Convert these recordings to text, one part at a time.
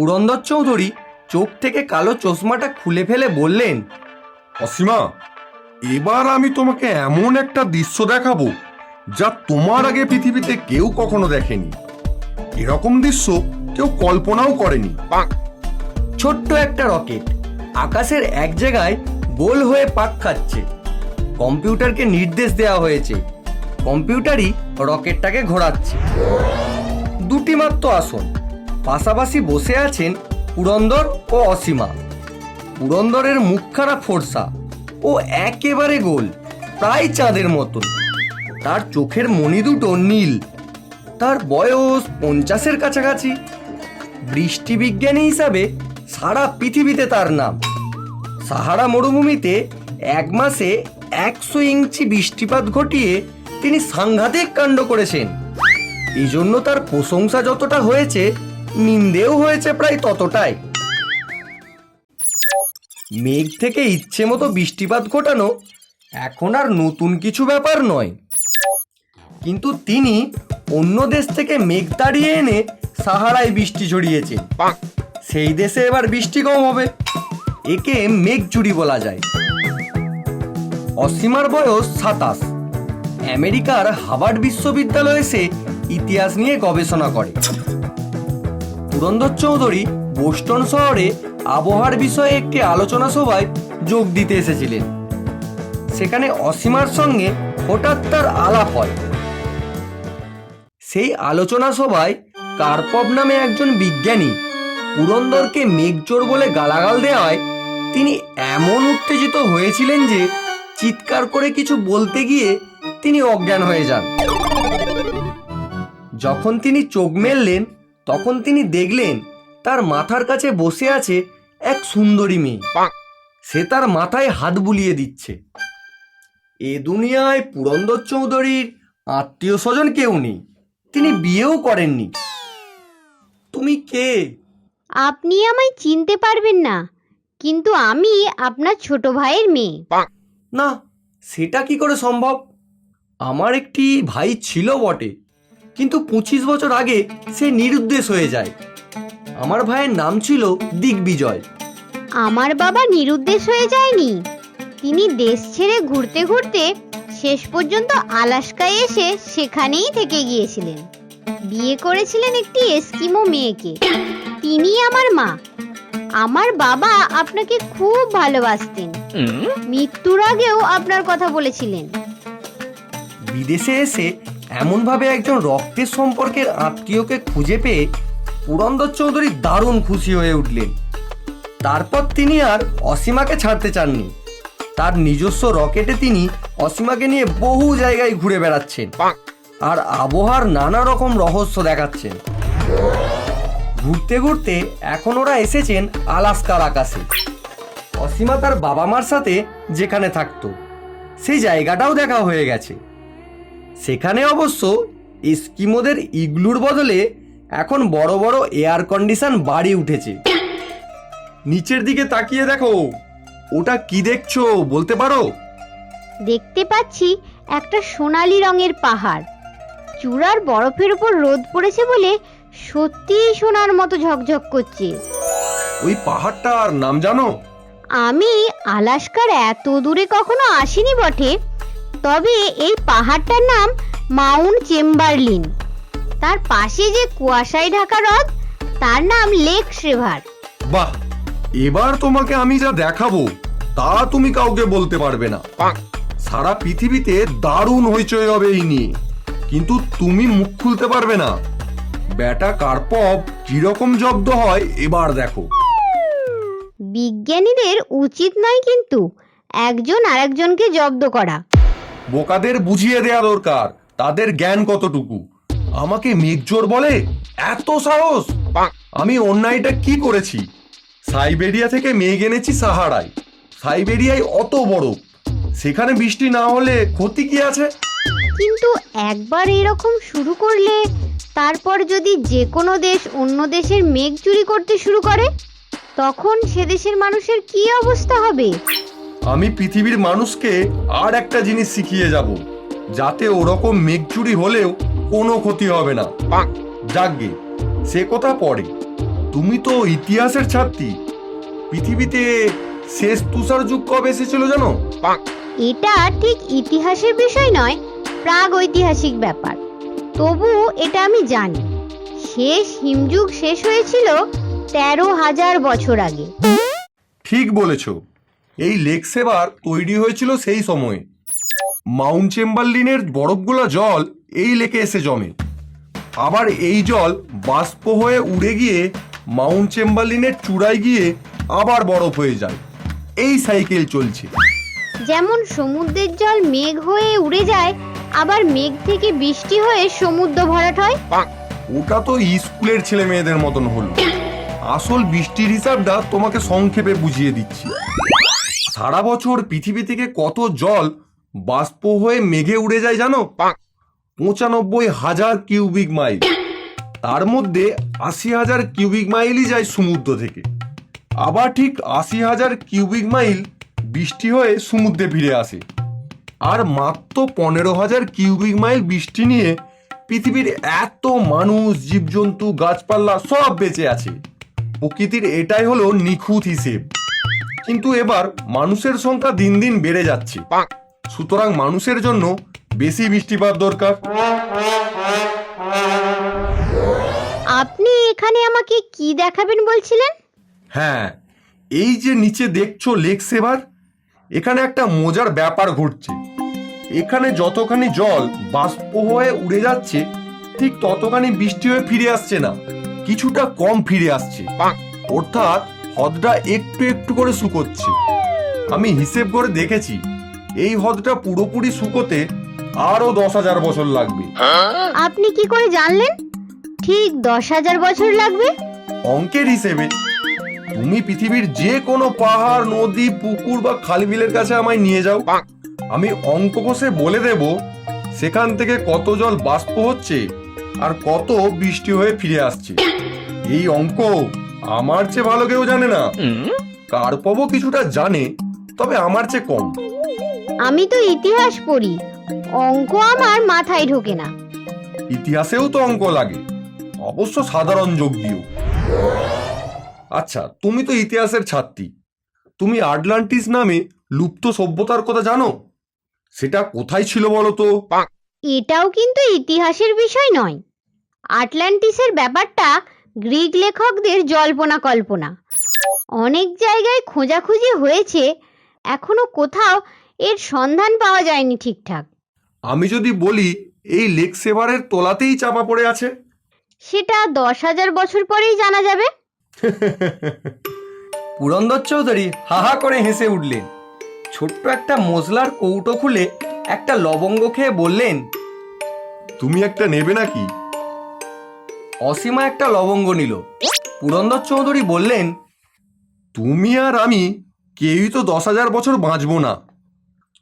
পুরন্দর চৌধুরী চোখ থেকে কালো চশমাটা খুলে ফেলে বললেন অসীমা এবার আমি তোমাকে এমন একটা দৃশ্য দেখাবো যা তোমার আগে পৃথিবীতে কেউ কখনো দেখেনি। এরকম দৃশ্য কেউ কল্পনাও করেনি। ছোট্ট একটা রকেট আকাশের এক জায়গায় গোল হয়ে পাক খাচ্ছে। কম্পিউটারকে নির্দেশ দেওয়া হয়েছে কম্পিউটারই রকেটটাকে ঘোরাচ্ছে। দুটি মাত্র আসন পাশাপাশি বসে আছেন পুরন্দর ও অসীমা। পুরন্দরের মুখখানা ফোরসা ও একেবারে গোল, প্রায় চাঁদের মতন। তার চোখের মণি দুটো নীল, তার বয়স পঞ্চাশের কাছাকাছি। বৃষ্টি বিজ্ঞানী হিসাবে সারা পৃথিবীতে তার নাম। সাহারা মরুভূমিতে এক মাসে একশো ইঞ্চি বৃষ্টিপাত ঘটিয়ে তিনি সাংঘাতিক কাণ্ড করেছেন। এই জন্য তার প্রশংসা যতটা হয়েছে নিন্দেও হয়েছে প্রায় ততটাই। মেঘ থেকে ইচ্ছে মতো বৃষ্টিপাত ঘটানো এখন আর নতুন কিছু ব্যাপার নয়। কিন্তু তিনি অন্য দেশ থেকে মেঘ তাড়িয়ে এনে সাহারায় বৃষ্টি ছড়িয়েছেন সেই দেশে এবার বৃষ্টি কম হবে। একে মেঘ চুরি বলা যায়। অসীমার বয়স সাতাশ। আমেরিকার হার্ভার্ড বিশ্ববিদ্যালয়ে সে ইতিহাস নিয়ে গবেষণা করে। পুরন্দর চৌধুরী বোস্টন শহরে আবহাওয়ার বিষয়ে একটি আলোচনা সভায় যোগ দিতে এসেছিলেন। সেখানে অসীমার সঙ্গে হঠাৎ তার আলাপ হয়। সেই আলোচনা সভায় কার্পব নামে একজন বিজ্ঞানী পুরন্দরকে মেঘজোর বলে গালাগাল দেওয়ায় তিনি এমন উত্তেজিত হয়েছিলেন যে চিৎকার করে কিছু বলতে গিয়ে তিনি অজ্ঞান হয়ে যান। যখন তিনি চোখ মেললেন তখন তিনি দেখলেন তার মাথার কাছে বসে আছে এক সুন্দরী মেয়ে। সে তার মাথায় হাত বুলিয়ে দিচ্ছে। এ দুনিয়ায় পুরন্দর চৌধুরীর আত্মীয় স্বজন কেউ নেই। তিনি বিয়েও করেননি। তুমি কে? আপনি আমায় চিনতে পারবেন না কিন্তু আমি আপনার ছোট ভাইয়ের মেয়ে। না সেটা কি করে সম্ভব? আমার একটি ভাই ছিল বটে। কিন্তু পঁচিশ বছর আগে সে নিরুদ্দেশ হয়ে যায়। আমার ভাইয়ের নাম ছিল দিগ্বিজয়। আমার বাবা নিরুদ্দেশ হয়ে যায়নি। তিনি দেশ ছেড়ে ঘুরতে ঘুরতে শেষ পর্যন্ত আলাস্কায় এসে সেখানেই থেকে গিয়েছিলেন। বিয়ে করেছিলেন একটি এস্কিমো মেয়েকে। তিনি আমার মা। আমার বাবা আপনাকে খুব ভালোবাসতেন। মৃত্যুর আগেও আপনার কথা বলেছিলেন। বিদেশে এসে এমনভাবে একজন রক্তের সম্পর্কের আত্মীয়কে খুঁজে পেয়ে পুরন্দর চৌধুরী দারুণ খুশি হয়ে উঠলেন। তারপর তিনি আর অসীমাকে ছাড়তে চাননি। তার নিজস্ব রকেটে তিনি অসীমাকে নিয়ে বহু জায়গায় ঘুরে বেড়াচ্ছেন আর আবহাওয়ার নানা রকম রহস্য দেখাচ্ছেন। ঘুরতে ঘুরতে এখন ওরা এসেছেন আলাস্কার আকাশে। অসীমা তার বাবা মার সাথে যেখানে থাকতো। সেই জায়গাটাও দেখা হয়ে গেছে। সেখানে অবশ্য এস্কিমোদের ইগলুর বদলে এখন বড় বড় এয়ার কন্ডিশন বাড়ি উঠেছে। নিচের দিকে তাকিয়ে দেখো ওটা কি দেখছ বলতে পারো? দেখতে পাচ্ছি একটা সোনালি রঙের পাহাড়। চূড়ার বরফের উপর রোদ পড়েছে বলে সত্যিই সোনার মতো ঝকঝক করছে। ওই পাহাড়টার নাম জানো? আমি আলাস্কার এত দূরে কখনো আসিনি বটে। তবে এই পাহাড়টার নাম মাউন্ট চেম্বারলিন। তার পাশে যে কুয়াশায় ঢাকা হ্রদ তার নাম লেক শ্রেভার বাহ এবার তোমাকে আমি যা দেখাবো তা তুমি কাউকে বলতে পারবে না। সারা পৃথিবীতে দারুণ হইচই হবে এই নিয়ে কিন্তু তুমি মুখ খুলতে পারবে না। ব্যাটা কার্পব কীরকম জব্দ হয় এবার দেখো। বিজ্ঞানীদের উচিত নয় কিন্তু একজন আরেকজনকে জব্দ করা। বোকাদের বুঝিয়ে দেয়া দরকার। তাদের জ্ঞান কতটুকু? আমাকে মেঘজোর বলে? এত সাহস? আমি অন্যায়টা কি করেছি? সাইবেরিয়া থেকে মেঘ এনেছি সাহারায়। সাইবেরিয়ায় অত বরফ সেখানে বৃষ্টি না হলে ক্ষতি কি আছে? কিন্তু একবার এরকম শুরু করলে তারপর যদি যে কোনো দেশ অন্য দেশের মেঘ চুরি করতে শুরু করে তখন সে দেশের মানুষের কি অবস্থা হবে? আমি পৃথিবীর মানুষকে আর একটা জিনিস শিখিয়ে যাব যাতে ওরকম মেঘ চুরি হলেও কোনো ক্ষতি হবে না। যাকগে সে কথা পরে। তুমি তো ইতিহাসের ছাত্রী। পৃথিবীতে শেষ তুষার যুগ কবে এসেছিল জানো? এটা ঠিক ইতিহাসের বিষয় নয় প্রাগ ঐতিহাসিক ব্যাপার। তবু এটা আমি জানি শেষ হিমযুগ শেষ হয়েছিল তেরো হাজার বছর আগে। ঠিক বলেছ। এই লেক সেবার তৈরি হয়েছিল সেই সময়ে। মাউন্ট চেম্বারলিনের বরফগুলা জল এই লেকে এসে জমে। আবার এই জল বাষ্প হয়ে উড়ে গিয়ে মাউন্ট চেম্বারলিনের চূড়ায় গিয়ে আবার বরফ হয়ে যায়। এই সাইকেল চলছে। যেমন সমুদ্রের জল মেঘ হয়ে উড়ে যায় আবার মেঘ থেকে বৃষ্টি হয়ে সমুদ্র ভরাট হয়। ওটা তো স্কুলের ছেলে মেয়েদের মতন হলো। আসল বৃষ্টির হিসাবটা তোমাকে সংক্ষেপে বুঝিয়ে দিচ্ছি। সারা বছর পৃথিবী থেকে কত জল বাষ্প হয়ে মেঘে উড়ে যায় জানো? পঁচানব্বই হাজার কিউবিক মাইল। তার মধ্যে আশি হাজার কিউবিক মাইলই যায় সমুদ্র থেকে। আবার ঠিক আশি হাজার কিউবিক মাইল বৃষ্টি হয়ে সমুদ্রে ফিরে আসে। আর মাত্র পনেরো হাজার কিউবিক মাইল বৃষ্টি নিয়ে পৃথিবীর এত মানুষ জীবজন্তু গাছপালা সব বেঁচে আছে। প্রকৃতির এটাই হলো নিখুঁত হিসেব। কিন্তু এবার মানুষের সংখ্যা দিন দিন বেড়ে যাচ্ছে। সুতরাং মানুষের জন্য বেশি বৃষ্টিপাত দরকার। আপনি এখানে আমাকে কি দেখাবেন বলছিলেন? হ্যাঁ এই যে নিচে দেখছ লেক সেভার এখানে একটা মজার ব্যাপার ঘটছে। এখানে যতখানি জল বাষ্প হয়ে উড়ে যাচ্ছে ঠিক ততখানি বৃষ্টি হয়ে ফিরে আসছে না কিছুটা কম ফিরে আসছে। অর্থাৎ হ্রদটা একটু একটু করে শুকোচ্ছে। আমি হিসেব করে দেখেছি এই হ্রদটা পুরোপুরি শুকোতে আরও দশ হাজার বছর লাগবে। আপনি কি করে জানলেন? ঠিক দশ হাজার বছর লাগবে। অঙ্কের হিসেবে তুমি পৃথিবীর যে কোনো পাহাড় নদী পুকুর বা খাল বিলের কাছে আমায় নিয়ে যাও। আমি অঙ্ক কষে বলে দেব সেখান থেকে কত জল বাষ্প হচ্ছে আর কত বৃষ্টি হয়ে ফিরে আসছে। এই অঙ্ক আমার চেয়ে ভালো কেউ জানে না। কার্পবও কিছুটা জানে তবে আমার চেয়ে কম। আমি তো ইতিহাস পড়ি অঙ্ক আমার মাথায় ঢোকে না। ইতিহাসেও তো অঙ্ক লাগে অবশ্য সাধারণ যোগ দিও আচ্ছা তুমি তো ইতিহাসের ছাত্রী। তুমি আটলান্টিস নামে লুপ্ত সভ্যতার কথা জানো? সেটা কোথায় ছিল বলো তো? এটাও কিন্তু ইতিহাসের বিষয় নয়। আটলান্টিসের ব্যাপারটা গ্রিক লেখকদের জল্পনা কল্পনা। অনেক জায়গায় খোঁজাখুঁজি হয়েছে এখনও কোথাও এর সন্ধান পাওয়া যায়নি ঠিকঠাক। আমি যদি বলি এই লেক সেভারের তোলাতেই চাপা পড়ে আছে। সেটা দশ হাজার বছর পরেই জানা যাবে। পুরন্দর চৌধুরী হাহা করে হেসে উঠলেন। ছোট্ট একটা মশলার কৌটো খুলে একটা লবঙ্গ খেয়ে বললেন তুমি একটা নেবে নাকি? অসীমা একটা লবঙ্গ নিল। পুরন্দর চৌধুরী বললেন তুমি আর আমি কেউই তো দশ হাজার বছর বাঁচবো না।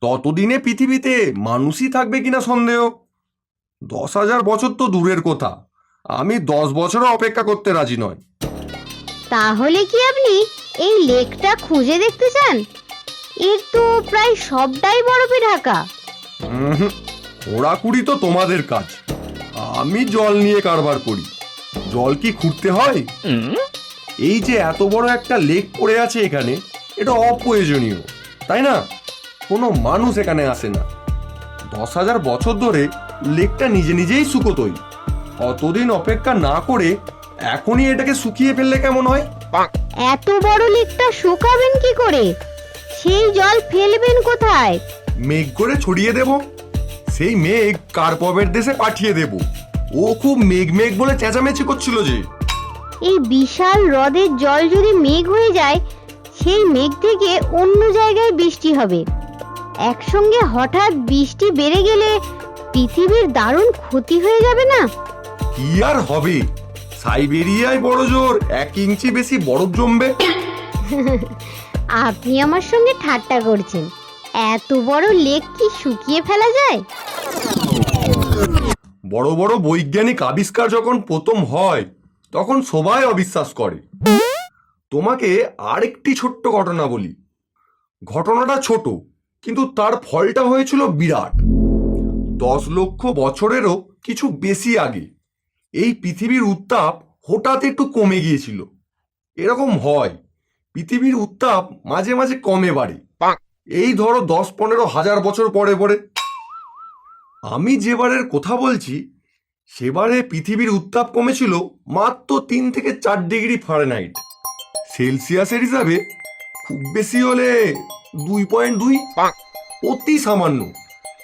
ততদিনে পৃথিবীতে মানুষই থাকবে কিনা সন্দেহ? দশ হাজার বছর তো দূরের কথা। আমি দশ বছরও অপেক্ষা করতে রাজি নয় তাহলে কি আপনি এই লেকটা খুঁজে দেখতে চান? এর তো প্রায় সবটাই বরফে ঢাকা। খোঁড়াখুড়ি তো তোমাদের কাজ। আমি জল নিয়ে কারবার করি। জল কি খুঁড়তে হয়? এই যে এত বড় একটা লেক পড়ে আছে এখানে এটা অপ্রয়োজনীয় তাই না? কোনো মানুষ এখানে আসে না। দশ হাজার বছর ধরে লেকটা নিজে নিজেই শুকোতই। অতদিন অপেক্ষা না করে এখনই এটাকে শুকিয়ে ফেললে কেমন হয়? এত বড় লেকটা শুকাবেন কি করে? সেই জল ফেলবেন কোথায়? মেঘ করে ছড়িয়ে দেব। সেই মেঘ কার্পবের দেশে পাঠিয়ে দেব। ও খুব মেঘ মেঘ বলে চেঁচামেচি করছিল যে। এই বিশাল হ্রদের জল যদি মেঘ হয়ে যায় সেই মেঘ থেকে অন্য জায়গায় বৃষ্টি হবে। একসঙ্গে হঠাৎ বৃষ্টি বেড়ে গেলে পৃথিবীর দারুণ ক্ষতি হয়ে যাবে না? কি আর হবে? সাইবেরিয়ায় বড় জোর এক ইঞ্চি বেশি বরফ জমবে। আপনি আমার সঙ্গে ঠাট্টা করছেন। এত বড় লেক কি শুকিয়ে ফেলা যায়? বড় বড় বৈজ্ঞানিক আবিষ্কার যখন প্রথম হয় তখন সবাই অবিশ্বাস করে। তোমাকে আরেকটি ছোট্ট ঘটনা বলি। ঘটনাটা ছোট কিন্তু তার ফলটা হয়েছিল বিরাট। দশ লক্ষ বছরেরও কিছু বেশি আগে এই পৃথিবীর উত্তাপ হঠাৎ একটু কমে গিয়েছিল। এরকম হয় পৃথিবীর উত্তাপ মাঝে মাঝে কমে বাড়ে। এই ধরো দশ পনেরো হাজার বছর পরে পরে আমি যেবারের কথা বলছি, সেবারে পৃথিবীর উত্তাপ কমেছিল মাত্র তিন থেকে চার ডিগ্রি ফারেনহাইট সেলসিয়াসের হিসাবে খুব বেশি হলে দুই পয়েন্ট দুই অতি সামান্য।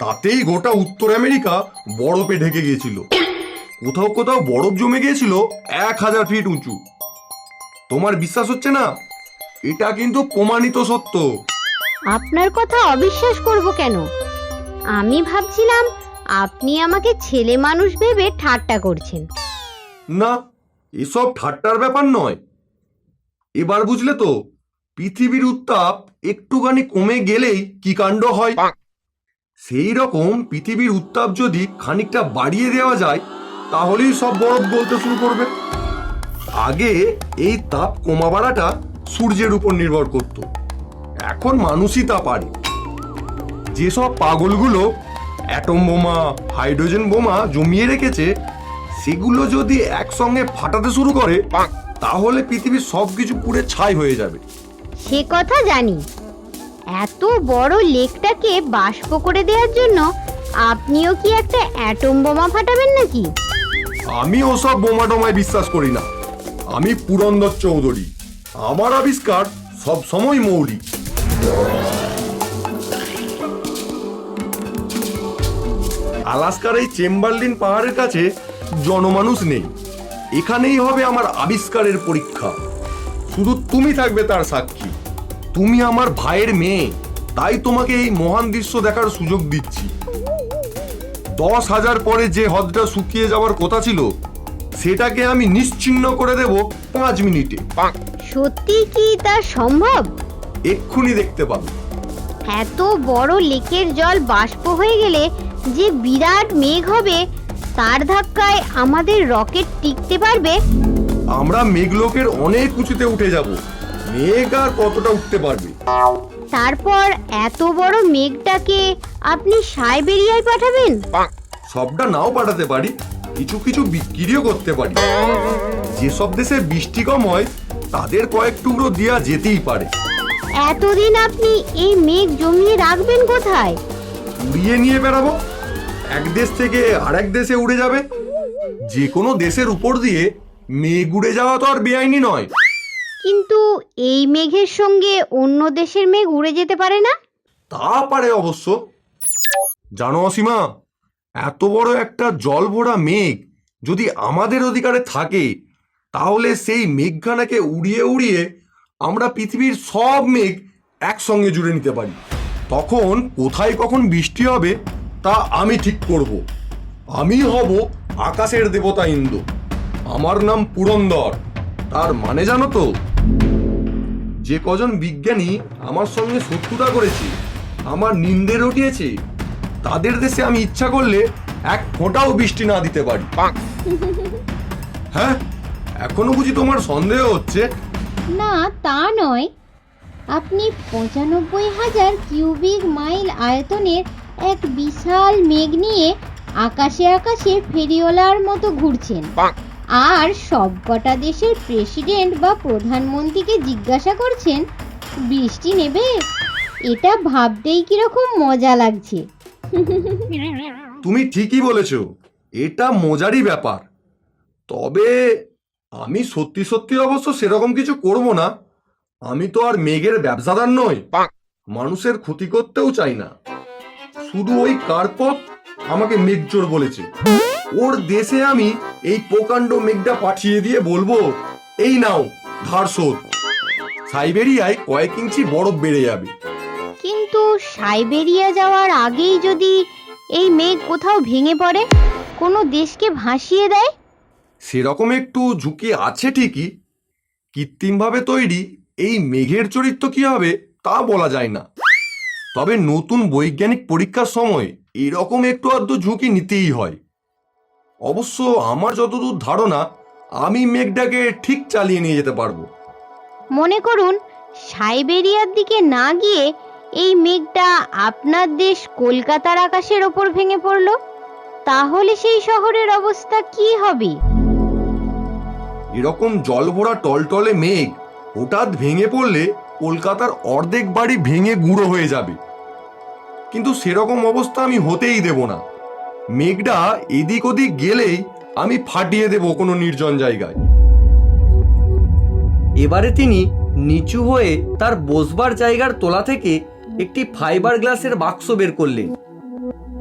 তাতেই গোটা উত্তর আমেরিকা বরফে ঢেকে গিয়েছিল। কোথাও কোথাও বরফ জমে গিয়েছিল এক হাজার ফিট উঁচু। তোমার বিশ্বাস হচ্ছে না? এটা কিন্তু প্রমাণিত সত্য। আপনার কথা অবিশ্বাস করব কেন? আমি ভাবছিলাম আপনি আমাকে ছেলে মানুষ ভেবে ঠাট্টা করছেন। না এসব ঠাট্টার ব্যাপার নয়। এবার বুঝলে তো পৃথিবীর উত্তাপ একটুখানি কমে গেলেই কি কাণ্ড হয়? সেই রকম পৃথিবীর উত্তাপ যদি খানিকটা বাড়িয়ে দেওয়া যায় তাহলেই সব বরফ গলতে শুরু করবে। আগে এই তাপ কমা বাড়াটা সূর্যের উপর নির্ভর করত। এখন মানুষই তা পারে। যেসব পাগলগুলো অ্যাটম বোমা হাইড্রোজেন বোমা জমিয়ে রেখেছে সেগুলো যদি একসঙ্গে ফাটাতে শুরু করে তাহলে পৃথিবীর সব কিছু পুড়ে ছাই হয়ে যাবে। সে কথা জানি। এত বড় লেকটাকে বাষ্প করে দেওয়ার জন্য আপনিও কি একটা অ্যাটম বোমা ফাটাবেন নাকি? আমি ওসব বোমা টোমায় বিশ্বাস করি না। আমি পুরন্দর চৌধুরী। আমার আবিষ্কার সব সময় মৌলিক। আলাস্কার এই চেম্বারলিন পাহাড়ের কাছে জনমানুষ নেই। এখানেই হবে আমার আবিষ্কারের পরীক্ষা। শুধু তুমি থাকবে তার সাক্ষী। তুমি আমার ভাইয়ের মেয়ে। তাই তোমাকে এই মহান দৃশ্য দেখার সুযোগ দিচ্ছি। দশ হাজার পরে যে হ্রদটা শুকিয়ে যাওয়ার কথা ছিল সেটাকে আমি নিশ্চিহ্ন করে দেব পাঁচ মিনিটে। সত্যি কি তা সম্ভব? এক্ষুনি দেখতে পাবে। এত বড় লেকের জল বাষ্প হয়ে গেলে যে বিরাট মেঘ হবে তার ধাক্কায় আমাদের রকেট টিকতে পারবে? আমরা মেঘলোকের অনেক উঁচুতে উঠে যাব। মেঘ আর কতটা উঠতে পারবে? তারপর এত বড় মেঘটাকে আপনি সাইবেরিয়ায় পাঠাবেন? সবটা নাও পাঠাতে পারি কিছু কিছু বিক্রিও করতে পারি। যেসব দেশে বৃষ্টি কম হয় তাদের কয়েক টুকরো দেওয়া যেতেই পারে। এতদিন আপনি এই মেঘ জমিয়ে রাখবেন কোথায়? উড়িয়ে নিয়ে বেড়াবো? এক দেশ থেকে আরেক দেশে উড়ে যাবে? যে কোনো দেশের উপর দিয়ে মেঘ উড়ে যাওয়া তো আর বেআইনি নয়। কিন্তু এই মেঘের সঙ্গে অন্য দেশের মেঘ উড়ে যেতে পারে না? তা পারে অবশ্য। জানো অসীমা এত বড় একটা জল ভরা মেঘ যদি আমাদের অধিকারে থাকে তাহলে সেই মেঘখানাকে উড়িয়ে উড়িয়ে আমরা পৃথিবীর সব মেঘ একসঙ্গে জুড়ে নিতে পারি। তখন কোথায় কখন বৃষ্টি হবে তা আমি ঠিক করব। আমি হব আকাশের দেবতা ইন্দ্র আমার নাম পুরন্দর। তার মানে জানো তো? যে কজন বিজ্ঞানী আমার সঙ্গে শত্রুতা করেছে, আমার নিন্দে রটিয়েছে, তাদের দেশে আমি ইচ্ছা করলে এক ফোঁটাও বৃষ্টি না দিতে পারি। হ্যাঁ? এখনও বুঝি তোমার সন্দেহ হচ্ছে? না, তা নয়। আপনি পঁচানব্বই হাজার কিউবিক মাইল আয়তনের এক বিশাল মেঘ নিয়ে আকাশে আকাশে ফেরিওয়ালার মতো ঘুরছেন। আর সবকটা দেশের প্রেসিডেন্ট বা প্রধানমন্ত্রীকে জিজ্ঞাসা করছেন বৃষ্টি নেবে? এটা ভাবতেই কীরকম মজা লাগছে। তুমি ঠিকই বলেছ এটা মজারই ব্যাপার। তবে আমি সত্যি সত্যি অবশ্য সেরকম কিছু করব না। আমি তো আর মেঘের ব্যবসাদার নই। মানুষের ক্ষতি করতেও চাই না। শুধু ওই কার্পত আমাকে মেঘজোর বলেছে। ওর দেশে আমি এই প্রকাণ্ড মেঘটা পাঠিয়ে দিয়ে বলব এই নাও ধার শোধ। সাইবেরিয়ায় কয়েক ইঞ্চি বরফ বেড়ে যাবে। কিন্তু সাইবেরিয়া যাওয়ার আগেই যদি এই মেঘ কোথাও ভেঙে পড়ে কোনো দেশকে ভাসিয়ে দেয়? সেরকম একটু ঝুঁকি আছে ঠিকই কৃত্রিমভাবে তৈরি এই মেঘের চরিত্র কি হবে তা বলা যায় না। তবে নতুন বৈজ্ঞানিক পরীক্ষার সময় এরকম একটু আধটু ঝুঁকি নিতেই হয়। অবশ্য আমার যতদূর ধারণা আমি মেঘটাকে ঠিক চালিয়ে নিয়ে যেতে পারব। মনে করুন সাইবেরিয়ার দিকে না গিয়ে এই মেঘটা আপনার দেশ কলকাতার আকাশের ওপর ভেঙে পড়ল। তাহলে সেই শহরের অবস্থা কি হবে? এরকম জল ভরা টলটলে মেঘ হঠাৎ ভেঙে পড়লে কলকাতার অর্ধেক বাড়ি ভেঙে গুঁড়ো হয়ে যাবে। কিন্তু সেরকম অবস্থা আমি হতেই দেব না। মেঘটা এদিক ওদিক গেলেই আমি ফাটিয়ে দেব কোনো নির্জন জায়গায়। এবারে তিনি নিচু হয়ে তার বসবার জায়গার তোলা থেকে একটি ফাইবার গ্লাসের বাক্স বের করলেন।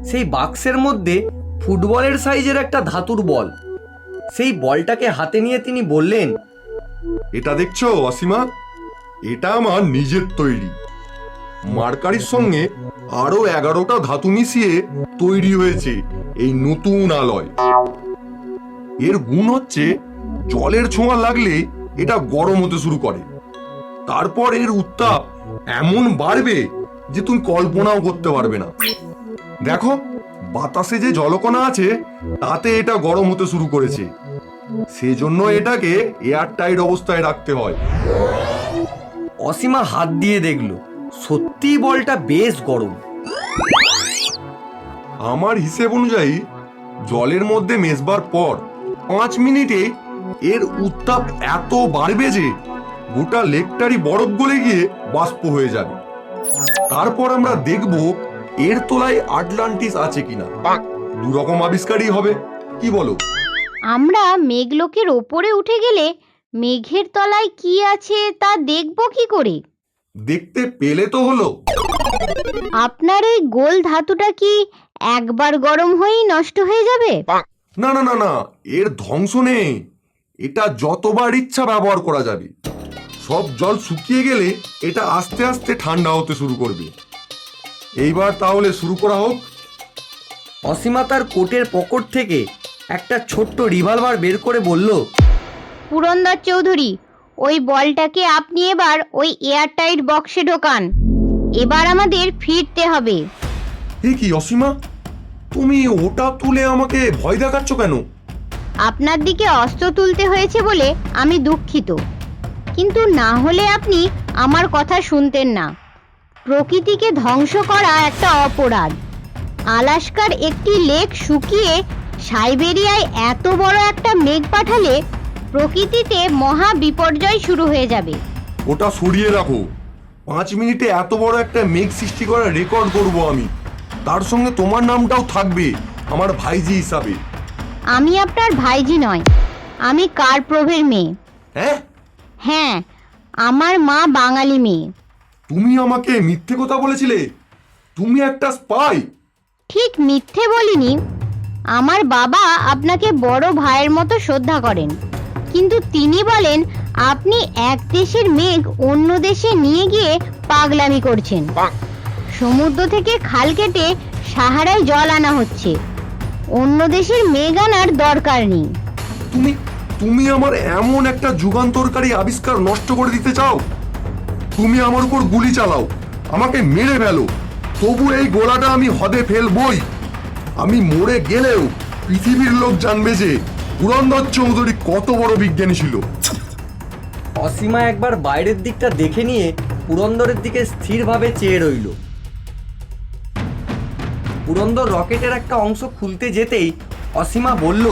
সেই বাক্সের মধ্যে ফুটবলের সাইজের একটা ধাতুর বল। সেই বলটাকে হাতে নিয়ে তিনি বললেন, এটা দেখছ, অসীমা? এটা আমার নিজের তৈরি। মার্কারির সঙ্গে আরও এগারোটা ধাতু মিশিয়ে তৈরি হয়েছে এই নতুন আলয়। এর গুণ হচ্ছে জলের ছোঁয়া লাগলে এটা গরম হতে শুরু করে। তারপর এর উত্তাপ এমন বাড়বে যে তুমি কল্পনাও করতে পারবে না। দেখো, বাতাসে যে জলকণা আছে, তাতে এটা গরম হতে শুরু করেছে। সেজন্য এটাকে এয়ার টাইট অবস্থায় রাখতে হয়। অসীমা হাত দিয়ে দেখল সত্যিই বলটা বেশ গরম। আমার হিসেব অনুযায়ী জলের মধ্যে মেশবার পর পাঁচ মিনিটে এর উত্তাপ এত বাড়বে যে গোটা লেকটারই বরফ গলে গিয়ে বাষ্প হয়ে যাবে। তারপর আমরা দেখব এর তলায় আটলান্টিস আছে কিনা। দু রকম আবিষ্কারই হবে কি বলো? আমরা মেঘলোকের ওপরে উঠে গেলে মেঘের তলায় কি আছে তা দেখব কি করে? দেখতে পেলে তো হলো। আপনার ওই গোল ধাতুটা কি একবার গরম হয়েই নষ্ট হয়ে যাবে? না না না না এর ধ্বংস নেই। এটা যতবার ইচ্ছা ব্যবহার করা যাবে। সব জল শুকিয়ে গেলে এটা আস্তে আস্তে ঠান্ডা হতে শুরু করবে। এইবার তাহলে শুরু করা হোক। অসীমা তার কোটের পকেট থেকে একটা ছোট্ট রিভলভার বের করে বলল পুরন্দর চৌধুরী ওই বলটাকে আপনি এবার ওই এয়ারটাইট বক্সে ঢোকান। এবার আমাদের ফিরতে হবে। এ কি অসীমা? তুমি ওটা তুলে আমাকে ভয় দেখাচ্ছ কেন? আপনার দিকে অস্ত্র তুলতে হয়েছে বলে আমি দুঃখিত। কিন্তু না হলে আপনি আমার কথা শুনতেন না। প্রকৃতিকে ধ্বংস করা একটা অপরাধ। আলাস্কার একটি লেক শুকিয়ে সাইবেরিয়ায় এত বড় একটা মেঘ পাঠালে প্রকৃতিতে মহা বিপর্যয় শুরু হয়ে যাবে। ওটা সরিয়ে রাখো। পাঁচ মিনিটে এত বড় একটা মেঘ সৃষ্টি করার রেকর্ড করব আমি। তার সঙ্গে তোমার নামটাও থাকবে আমার ভাইজি হিসাবে। আমি আপনার ভাইজি নয় আমি কার প্রভের মেয়ে। হ্যাঁ? হ্যাঁ আমার মা বাঙালি মেয়ে। তুমি আমাকে মিথ্যে কথা বলেছিলে? তুমি একটা স্পাই ঠিক মিথ্যে বলিনি আমার বাবা আপনাকে বড় ভাইয়ের মতো শ্রদ্ধা করেন। কিন্তু তিনি বলেন আপনি এক দেশের মেঘ অন্য দেশে নিয়ে গিয়ে পাগলামি করছেন। সমুদ্র থেকে খাল কেটে সাহারায় জল আনা হচ্ছে। অন্য দেশের মেঘ আনার দরকার নেই। তুমি তুমি আমার এমন একটা যুগান্তরকারী আবিষ্কার নষ্ট করে দিতে চাও? তুমি আমার উপর গুলি চালাও আমাকে মেরে ফেলো। তবু এই গোলাটা আমি হদে ফেলবই। আমি মরে গেলেও পৃথিবীর লোক জানবে যে পুরন্দর চৌধুরী কত বড় বিজ্ঞানী ছিল? অসীমা একবার বাইরের দিকটা দেখে নিয়ে পুরন্দরের দিকে স্থিরভাবে চেয়ে রইল। পুরন্দর রকেটের একটা অংশ খুলতে যেতেই অসীমা বলল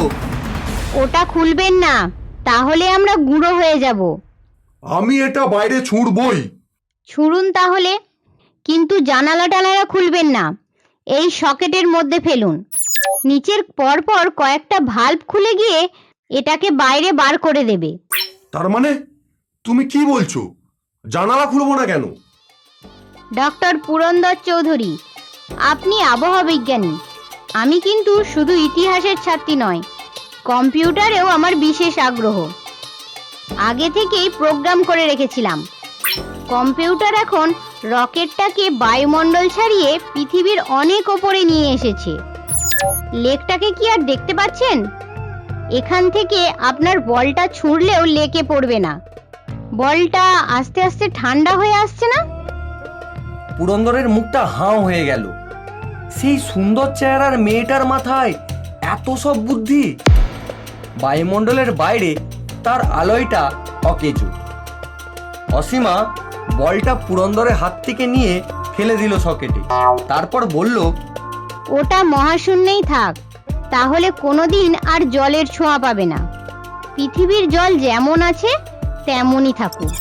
ওটা খুলবেন না তাহলে আমরা গুঁড়ো হয়ে যাব। আমি এটা বাইরে ছুঁড়বই। ছুড়ুন তাহলে কিন্তু জানালা টানালা খুলবেন না এই সকেটের মধ্যে ফেলুন। নিচের পরপর কয়েকটা ভাল্ব খুলে গিয়ে এটাকে বাইরে বার করে দেবে। তার মানে? তুমি কি বলছো? জানালা খুলবো না কেন? ডক্টর পুরন্দর চৌধুরী আপনি আবহাওয়া বিজ্ঞানী আমি কিন্তু শুধু ইতিহাসের ছাত্রী নয় কম্পিউটারেও আমার বিশেষ আগ্রহ। আগে থেকেই প্রোগ্রাম করে রেখেছিলাম। কম্পিউটার এখন রকেটটাকে বায়ুমণ্ডল ছাড়িয়ে পৃথিবীর অনেক ওপরে নিয়ে এসেছে। লেকটাকে কি আর দেখতে পাচ্ছেন? এখান থেকে আপনার বলটা ছুঁড়লেও লেকে পড়বে না। বলটা আস্তে আস্তে ঠান্ডা হয়ে আসছে না? পুরন্দরের মুখটা হাঁ হয়ে গেল। সেই সুন্দর চেহারার মেয়েটার মাথায় এত সব বুদ্ধি। বায়ুমণ্ডলের বাইরে তার আলোয়টা অকেজো। অসীমা বলটা পুরন্দরের হাত থেকে নিয়ে ফেলে দিল সকেটে। তারপর বলল ওটা মহাশূন্যেই থাক, তাহলে কোনোদিন আর জলের ছোঁয়া পাবে না। পৃথিবীর জল যেমন আছে, তেমনই থাকুক।